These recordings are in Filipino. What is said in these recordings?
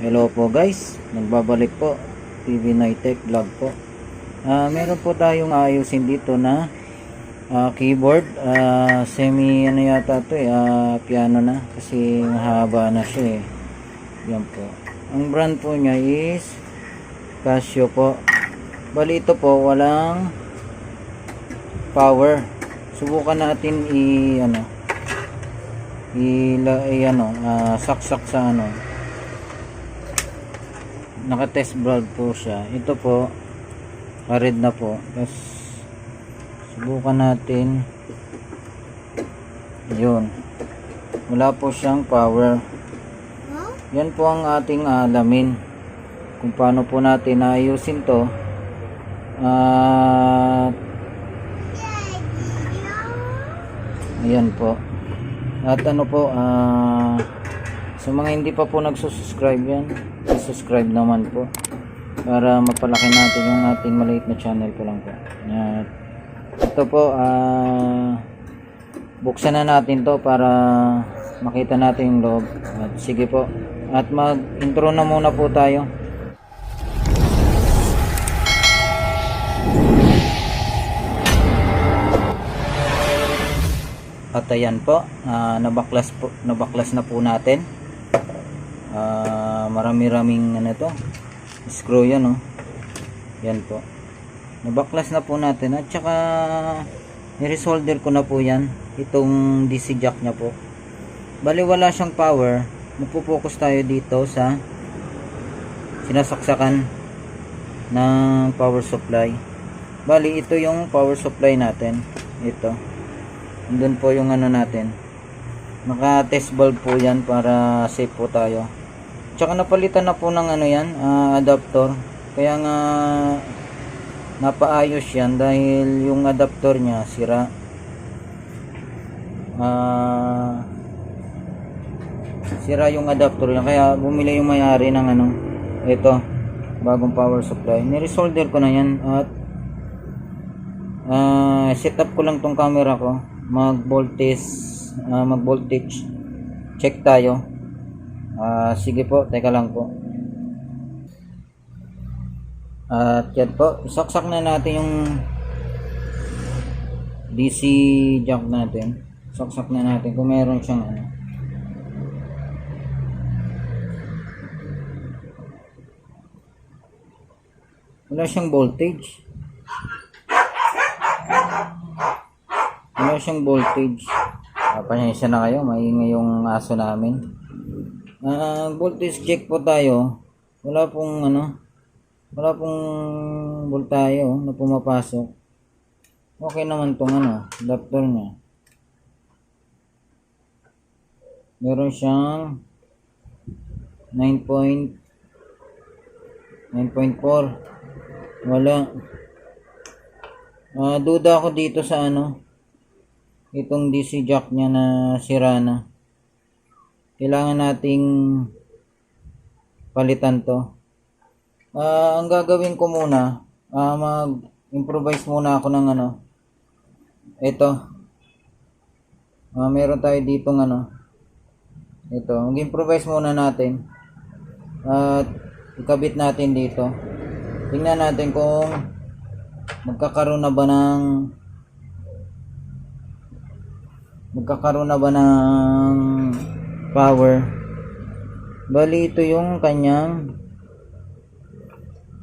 Hello po guys, nagbabalik po TV Nitech vlog po. Ah, meron po tayong ayusin dito na ah, keyboard, Ah, semi ano yata to eh, ah, piano na kasi mahaba na siya eh. Yan po. Ang brand po niya is Casio po. Bali ito po walang power. Subukan natin i ano i, i ano ah, saksak sa ano naka-test valve po siya. Ito po, pared na po. Tapos, subukan natin. Yun. Wala po siyang power. Yan po ang ating alamin. Kung paano po natin ayusin to. At, ayan po. At ano po, ah, sa mga hindi pa po nagsusubscribe yan, subscribe naman po para mapalaki natin yung ating maliit na channel ko lang po. At ito po, ah buksan na natin to para makita natin yung loob. At sige po. At mag-intro na muna po tayo. At ayan po, ah, nabaklas po, nabaklas na po natin. Marami-raming ano to. Screw yan oh. Yan po. Nabaklas na po natin at saka ni-resolder ko na po yan. Itong DC jack niya po. Bali wala siyang power. Magpo-focus tayo dito sa sinasaksakan ng power supply. Bali ito yung power supply natin. Ito. Doon po yung ano natin. Naka test bulb po yan para safe po tayo. Tsaka napalitan na po ng ano yan, ah, adapter. Kaya nga napaayos yan dahil yung adapter niya sira. Ah sira yung adapter niya kaya bumili yung may-ari ng ano ito bagong power supply ni-resolder ko na yan at ah set up ko lang tong camera ko mag voltage mag voltage check tayo Ah, sige po, teka lang po. At yan po, saksak na natin yung DC jack natin. Saksak na natin kung meron siyang ano. Wala siyang voltage. Wala siyang voltage. Pasensya na kayo, maingay yung aso namin. Ah, voltage check po tayo. Wala pong ano, wala pong voltayo na pumapasok. Okay naman tong ano, adapter niya. Meron siyang 9 point 9.4 wala ah duda ako dito sa ano itong DC jack niya na sira na kailangan nating palitan to. Ah, ang gagawin ko muna, ah, mag-improvise muna ako ng ano. Ito. Ah, meron tayo ditong ano. Ito, mag-improvise muna natin. At ikabit natin dito. Tingnan natin kung magkakaroon na ba ng magkakaroon na ba ng power. Bali ito yung kanyang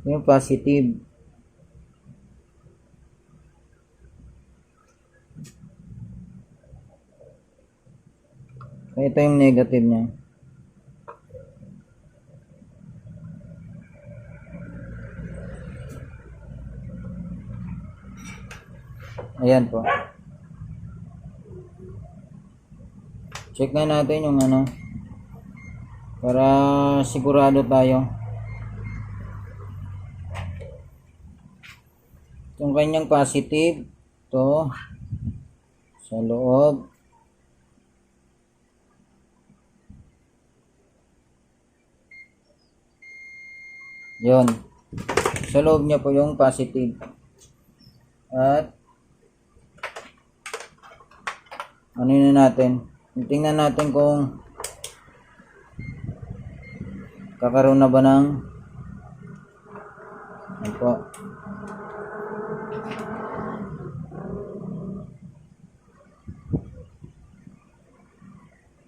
yung positive. Ito yung negative niya. Ayan po. Check na natin yung ano para sigurado tayo. Yung kanyang positive to sa loob. Yon. Sa loob niya po yung positive. At ano na natin? Tingnan natin kung kakaroon na ba ng Ayan po.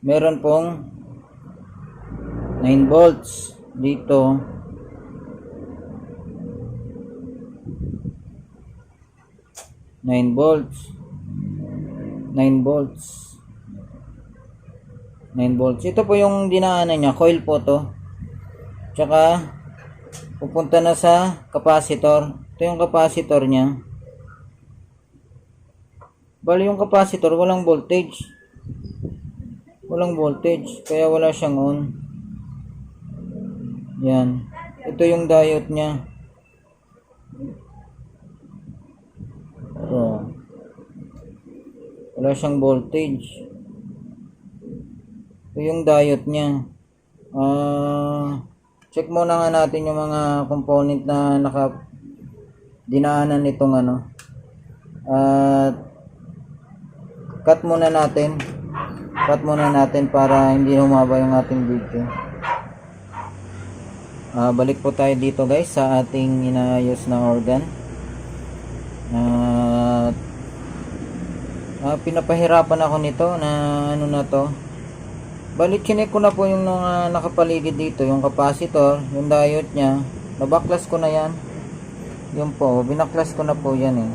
Meron pong 9 volts dito. Nine volts. 9 volts. 9 volts. Ito po yung dinaanan niya. Coil po to. Tsaka, pupunta na sa capacitor. Ito yung capacitor niya. Bali yung capacitor, walang voltage. Walang voltage. Kaya wala siyang on. Yan. Ito yung diode niya. So, wala siyang voltage. Ito yung diode niya. Ah, check muna nga natin yung mga component na naka dinaanan nitong ano. At cut muna natin. Cut muna natin para hindi humaba yung ating video. Ah, balik po tayo dito guys sa ating inayos na organ. At ah, pinapahirapan ako nito na ano na to. Balik chinek ko na po yung mga nakapaligid dito, yung capacitor, yung diode niya. Nabaklas ko na yan. Yun po, binaklas ko na po yan eh.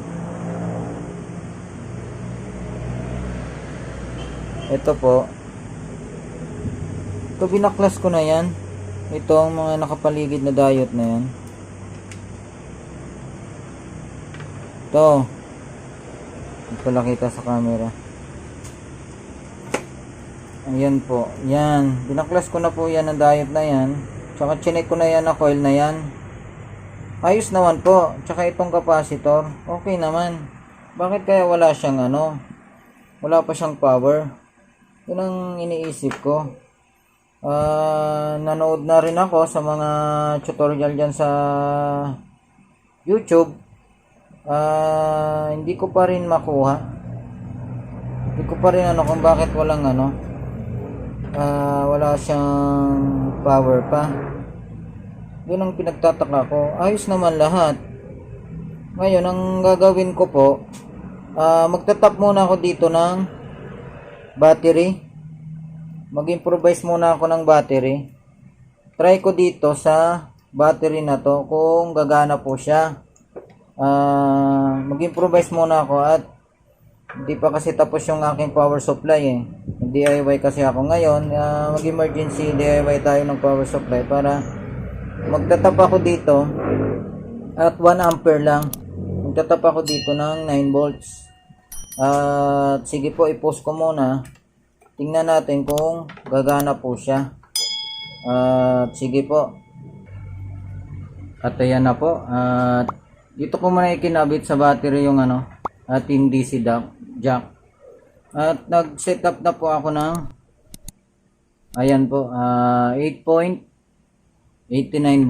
Ito po. Ito binaklas ko na yan. Ito ang mga nakapaligid na diode na yan. Ito. Hindi pala kita sa camera. Ayan po. Yan. Binaklas ko na po yan ang diode na yan. Tsaka chinek ko na yan na coil na yan. Ayos naman po. Tsaka itong capacitor. Okay naman. Bakit kaya wala siyang ano? Wala pa siyang power. Yun ang iniisip ko. Ah, nanood na rin ako sa mga tutorial dyan sa YouTube. Ah, hindi ko pa rin makuha. Hindi ko pa rin ano kung bakit walang ano. Ah, wala siyang power pa. Yun ang pinagtataka ko. Ayos naman lahat. Ngayon, ang gagawin ko po, ah, magtatap muna ako dito ng battery. Mag-improvise muna ako ng battery. Try ko dito sa battery na to kung gagana po siya. Ah, mag-improvise muna ako at hindi pa kasi tapos yung aking power supply eh. DIY kasi ako ngayon. Ah, mag-emergency DIY tayo ng power supply para magtatap ako dito at 1 ampere lang. Magtatap ako dito ng 9 volts. At sige po, i-post ko muna. Tingnan natin kung gagana po siya. At sige po. At ayan na po. At dito ko muna ikinabit sa battery yung ano, ating DC jack. jack. At nag-set up na po ako ng ayan po, ah 8.89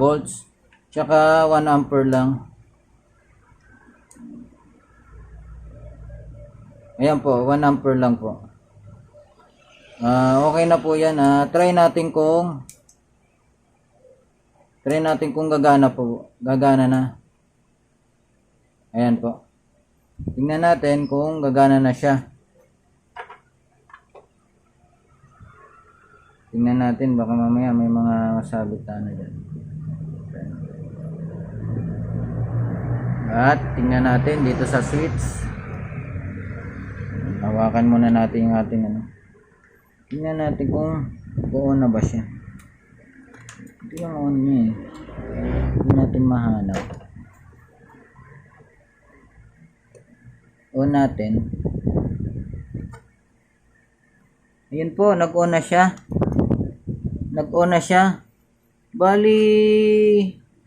volts. Tsaka 1 ampere lang. Ayan po, 1 ampere lang po. Ah, okay na po 'yan. Ah, try natin kung try natin kung gagana po. Gagana na. Ayan po. Tingnan natin kung gagana na siya. Tingnan natin baka mamaya may mga sabit na dyan. At tingnan natin dito sa switch. Hawakan muna natin yung ating ano. Tingnan natin kung on na ba siya. Ito yung on niya eh. Hindi natin mahanap. On natin. Ayun po, nag-on na siya. Nag-on na siya. Bali,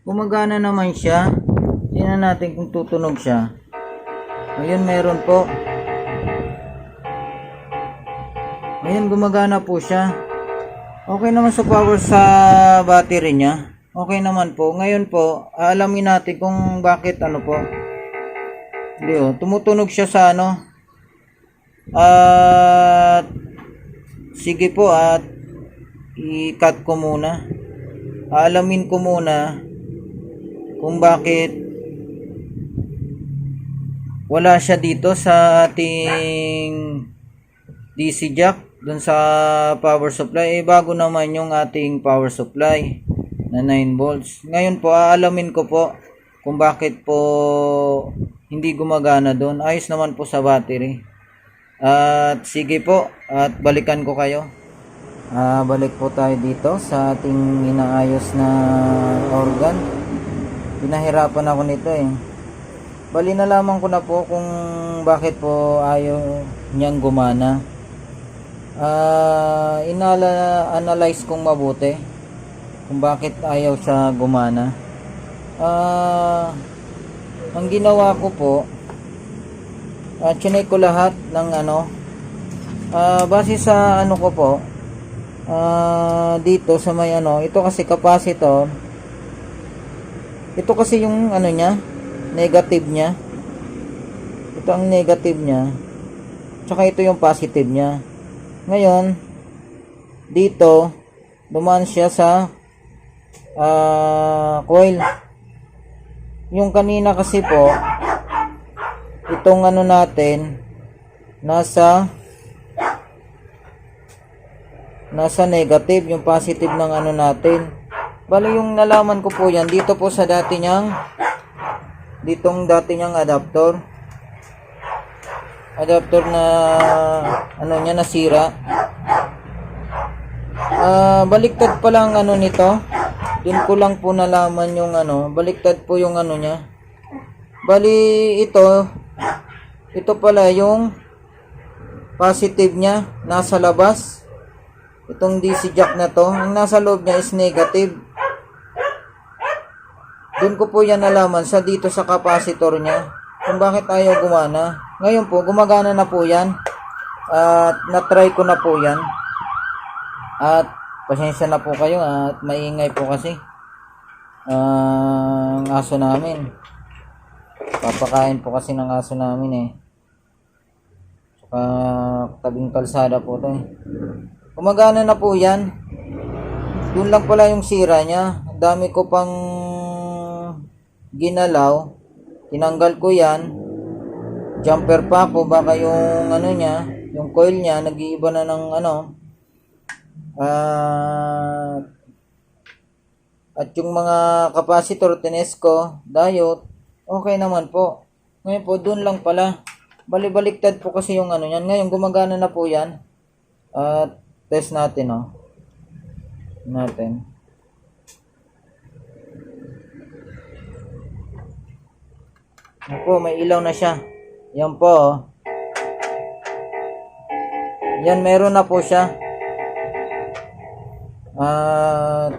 gumagana naman siya. Tingnan natin kung tutunog siya. Ayun, meron po. Ayun, gumagana po siya. Okay naman sa power sa battery niya. Okay naman po. Ngayon po, alamin natin kung bakit ano po. Hindi oh, tumutunog siya sa ano. At sige po at i-cut ko muna. aalamin ko muna kung bakit wala siya dito sa ating DC jack dun sa power supply. Eh bago naman yung ating power supply na 9 volts. Ngayon po aalamin ko po kung bakit po hindi gumagana doon ayos naman po sa battery. At sige po at balikan ko kayo Ah, balik po tayo dito sa ating inaayos na organ pinahirapan ako nito eh Bali nalaman ko na po kung bakit po ayaw niyang gumana. Ah, inala analyze kong mabuti kung bakit ayaw siya gumana. Ah, ang ginawa ko po, ah, chinek ko lahat ng ano, ah, base sa ano ko po, ah, dito sa may ano, ito kasi capacitor, ito kasi yung ano niya, negative niya. Ito ang negative niya. Tsaka ito yung positive niya. Ngayon, dito, dumaan siya sa ah, coil. Yung kanina kasi po, itong ano natin, nasa nasa negative, yung positive ng ano natin. Bali yung nalaman ko po yan, dito po sa dati niyang ditong dati niyang adapter adapter na ano niya nasira. Ah baliktad pa lang ano nito. Dun ko lang po nalaman yung ano baliktad po yung ano niya. Bali ito ito pala yung positive niya nasa labas itong DC jack na to ang nasa loob niya is negative doon ko po yan nalaman sa dito sa capacitor niya kung bakit ayaw gumana. Ngayon po, gumagana na po yan. At na-try ko na po yan. At pasensya na po kayo at maingay po kasi ang aso namin. Papakain po kasi ng aso namin eh. Saka tabing kalsada po to eh. Gumagana na po yan. Doon lang pala yung sira niya. Ang Dami ko pang ginalaw, tinanggal ko yan, jumper pa ako, baka yung ano niya, yung coil niya, nag-iiba na ng ano, ah, at yung mga capacitor, tinesco, diode, okay naman po. Ngayon po, dun lang pala. Balibaliktad po kasi yung ano yan. Ngayon, gumagana na po yan. At test natin, oh. Natin. Yan may ilaw na siya. Yan po. oh. Yan, meron na po siya. At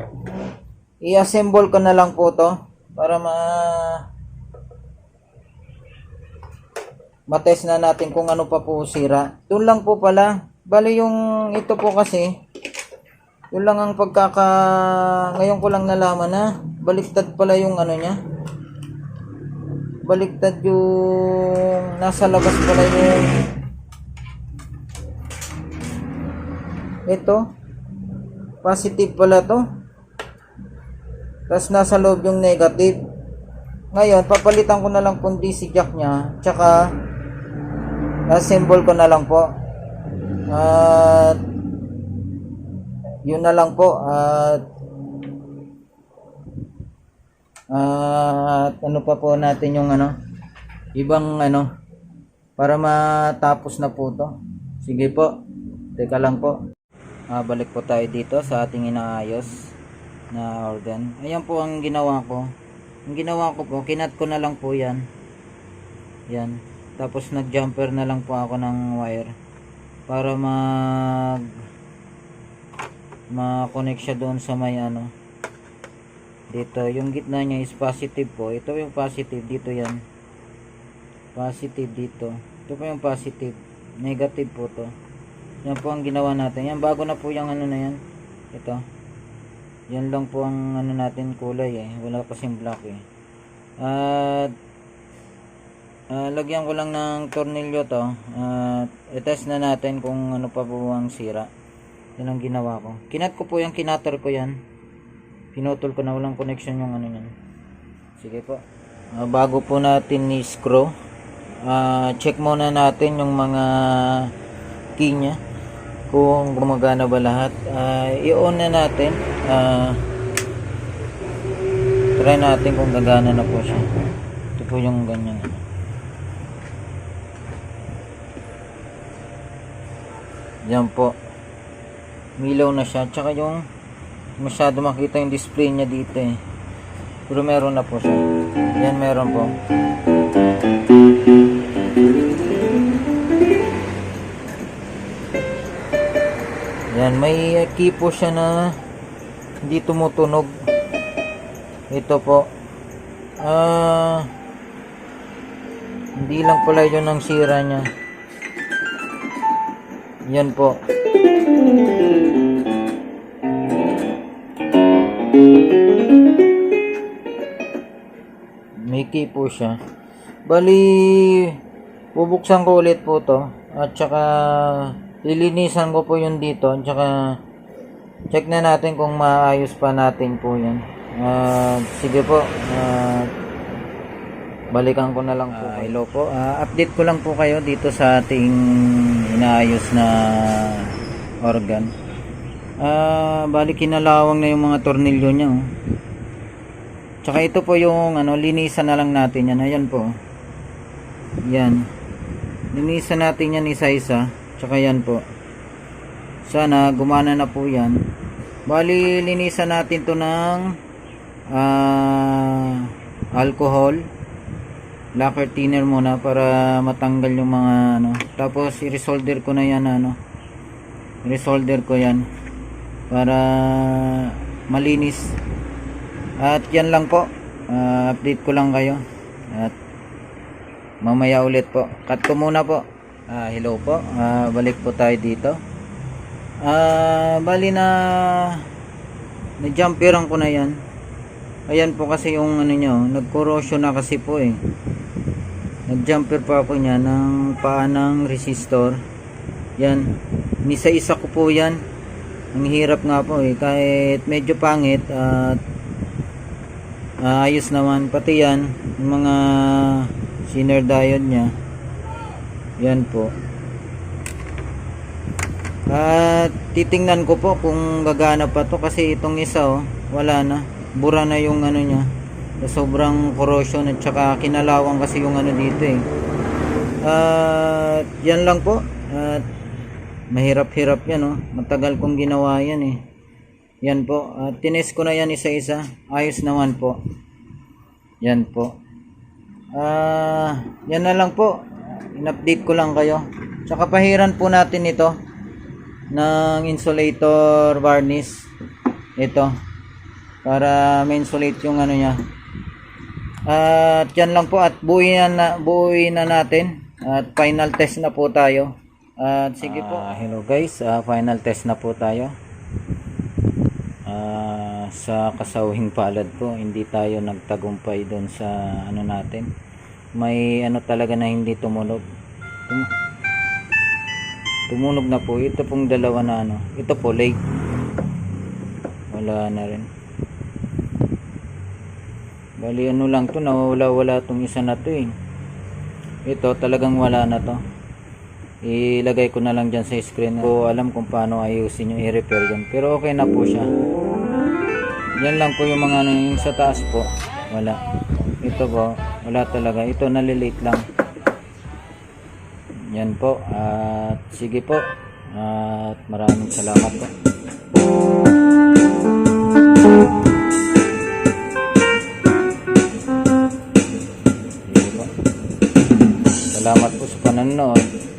i-assemble ko na lang po to para ma matest na natin kung ano pa po sira. Doon lang po pala. Bali yung ito po kasi yun lang ang pagkaka ngayon ko lang nalaman na baliktad pala yung ano niya. Baliktad yung nasa labas pala yung ito. Positive pala to. Tapos nasa loob yung negative. Ngayon papalitan ko na lang po DC jack nya tsaka assemble ko na lang po at yun na lang po. At at ano pa po natin yung ano ibang ano para matapos na po to. Sige po. Teka lang po. Ah, balik po tayo dito sa ating inaayos na organ ayan po ang ginawa ko. Ang ginawa ko po kinat ko na lang po yan. Yan. Tapos nag jumper na lang po ako ng wire para mag ma-connect siya doon sa may ano. Dito yung gitna niya is positive po. Ito yung positive dito yan. Positive dito. Ito po yung positive. Negative po to. Yan po ang ginawa natin. Yan bago na po yung ano na yan. Ito. Yan lang po ang ano natin kulay eh. Wala kasing black eh. At ah, lagyan ko lang ng tornilyo to at i-test na natin kung ano pa po ang sira yan ang ginawa ko kinat ko po yung kinator ko yan pinutol ko na walang connection yung ano niyan. Sige po. Ah, bago po natin ni screw, ah, check muna natin yung mga key niya kung gumagana ba lahat. Ah, i-on na natin. Ah, try natin kung gagana na po siya. Ito po yung ganyan. Yan po. Milaw na siya. Tsaka yung masyado makita yung display niya dito eh. Pero meron na po siya. Yan meron po. Yan, may key po siya na hindi tumutunog. Ito po. Ah, hindi lang pala yun ang sira niya. Yan po. May key po siya. Bali, bubuksan ko ulit po to. At saka, lilinisan ko po yun dito. At saka, check na natin kung maayos pa natin po yan. Ah, sige po. Ah, balikan ko na lang po. hello po. Ah, update ko lang po kayo dito sa ating inaayos na organ. Ah, bali kinalawang na yung mga tornilyo niya. Oh. Tsaka ito po yung ano, linisan na lang natin yan. Ayan po. Yan. Linisan natin yan isa-isa. Tsaka yan po. Sana gumana na po yan. Bali, linisan natin to ng ah, alcohol. Lacquer thinner muna para matanggal yung mga ano. Tapos i-resolder ko na yan ano. I-resolder ko yan para malinis. At yan lang po. Ah, update ko lang kayo. At mamaya ulit po. Cut ko muna po. Ah, hello po. Ah, balik po tayo dito. Ah, bali na na-jumperan ko na yan. Ayan po kasi yung ano nyo, nag-corrosion na kasi po eh. Nag-jumper pa ako niya ng paanang resistor. Yan. Nisa-isa ko po yan. Ang hirap nga po eh. Kahit medyo pangit at ah, ayos naman. Pati yan, yung mga sinner diode niya. Yan po. At titingnan ko po kung gagana pa to kasi itong isa oh, wala na. Bura na yung ano niya. Sobrang corrosion at saka kinalawang kasi yung ano dito eh. At yan lang po. At mahirap-hirap yan oh. Matagal kong ginawa yan eh. Yan po. At tines ko na yan isa-isa. Ayos naman po. Yan po. Ah, yan na lang po. In-update ko lang kayo. Tsaka pahiran po natin ito ng insulator varnish. Ito. Para ma-insulate yung ano niya. At yan lang po at buuin na, buuin na natin. At final test na po tayo. At sige po. hello guys, Ah, final test na po tayo. Ah, sa kasawing palad po, hindi tayo nagtagumpay doon sa ano natin. May ano talaga na hindi tumunog. Tum- tumunog na po. Ito pong dalawa na ano. Ito po late. Wala na rin. Bali ano lang to, nawawala-wala tong isa na to eh. Ito talagang wala na to. Ilagay ko na lang dyan sa screen. Ko alam kung paano ayusin yung i-repair yun. Pero okay na po siya. Yan lang po yung mga ano yung sa taas po. Wala. Ito po, wala talaga. Ito nalilate lang. Yan po. At sige po. At maraming salamat po. Sige